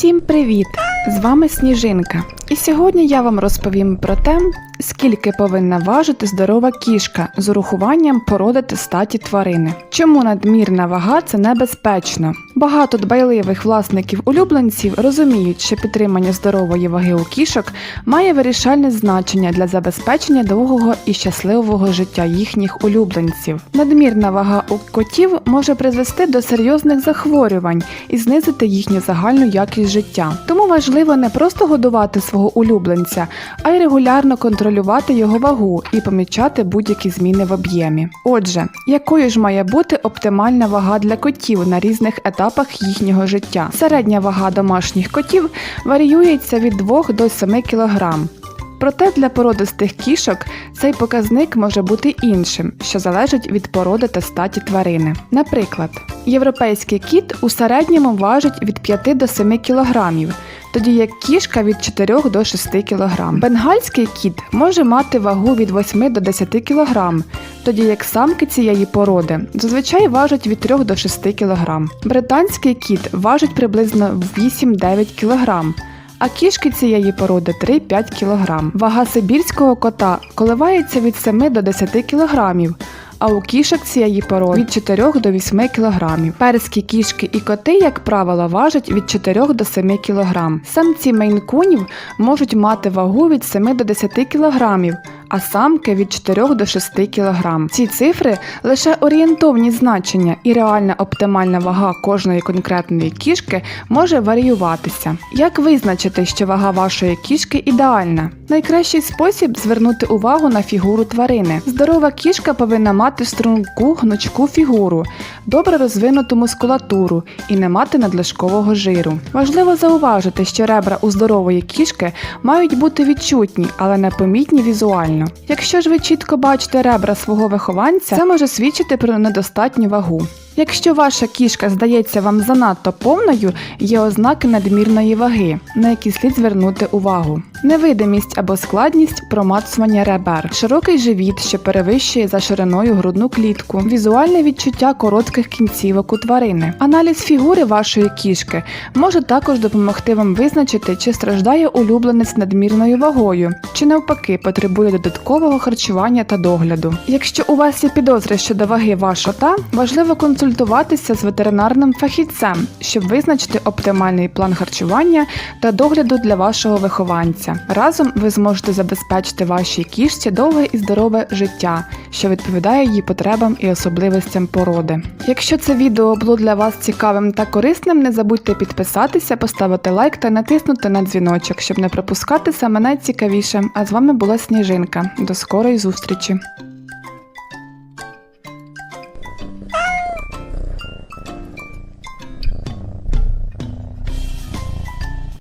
Усім привіт! З вами Сніжинка. І сьогодні я вам розповім про те, скільки повинна важити здорова кішка з урахуванням породи та статі тварини. Чому надмірна вага це небезпечно? Багато дбайливих власників улюбленців розуміють, що підтримання здорової ваги у кішок має вирішальне значення для забезпечення довгого і щасливого життя їхніх улюбленців. Надмірна вага у котів може призвести до серйозних захворювань і знизити їхню загальну якість життя. Тому важливо не просто годувати свого улюбленця, а й регулярно контролювати його вагу і помічати будь-які зміни в об'ємі. Отже, якою ж має бути оптимальна вага для котів на різних етапах їхнього життя? Середня вага домашніх котів варіюється від 2 до 7 кг. Проте для породистих кішок цей показник може бути іншим, що залежить від породи та статі тварини. Наприклад, європейський кіт у середньому важить від 5 до 7 кг, тоді як кішка від 4 до 6 кг. Бенгальський кіт може мати вагу від 8 до 10 кг, тоді як самки цієї породи зазвичай важать від 3 до 6 кг. Британський кіт важить приблизно 8-9 кг. А кішки цієї породи 3-5 кг. Вага сибірського кота коливається від 7 до 10 кг, а у кішок цієї породи від 4 до 8 кг. Перські кішки і коти, як правило, важать від 4 до 7 кг. Самці мейнкунів можуть мати вагу від 7 до 10 кг, а самки від 4 до 6 кг. Ці цифри лише орієнтовні значення, і реальна оптимальна вага кожної конкретної кішки може варіюватися. Як визначити, що вага вашої кішки ідеальна? Найкращий спосіб звернути увагу на фігуру тварини. Здорова кішка повинна мати струнку гнучку фігуру, добре розвинуту мускулатуру і не мати надлишкового жиру. Важливо зауважити, що ребра у здорової кішки мають бути відчутні, але непомітні візуально. Якщо ж ви чітко бачите ребра свого вихованця, це може свідчити про недостатню вагу. Якщо ваша кішка здається вам занадто повною, є ознаки надмірної ваги, на які слід звернути увагу. Невидимість або складність промацування ребер, широкий живіт, що перевищує за шириною грудну клітку, візуальне відчуття коротких кінцівок у тварини. Аналіз фігури вашої кішки може також допомогти вам визначити, чи страждає улюбленець надмірною вагою, чи навпаки потребує додаткового харчування та догляду. Якщо у вас є підозри щодо ваги вашого та, важливо консультуватися з ветеринарним фахівцем, щоб визначити оптимальний план харчування та догляду для вашого вихованця. Разом ви зможете забезпечити вашій кішці довге і здорове життя, що відповідає її потребам і особливостям породи. Якщо це відео було для вас цікавим та корисним, не забудьте підписатися, поставити лайк та натиснути на дзвіночок, щоб не пропускати саме найцікавіше. А з вами була Сніжинка. До скорої зустрічі!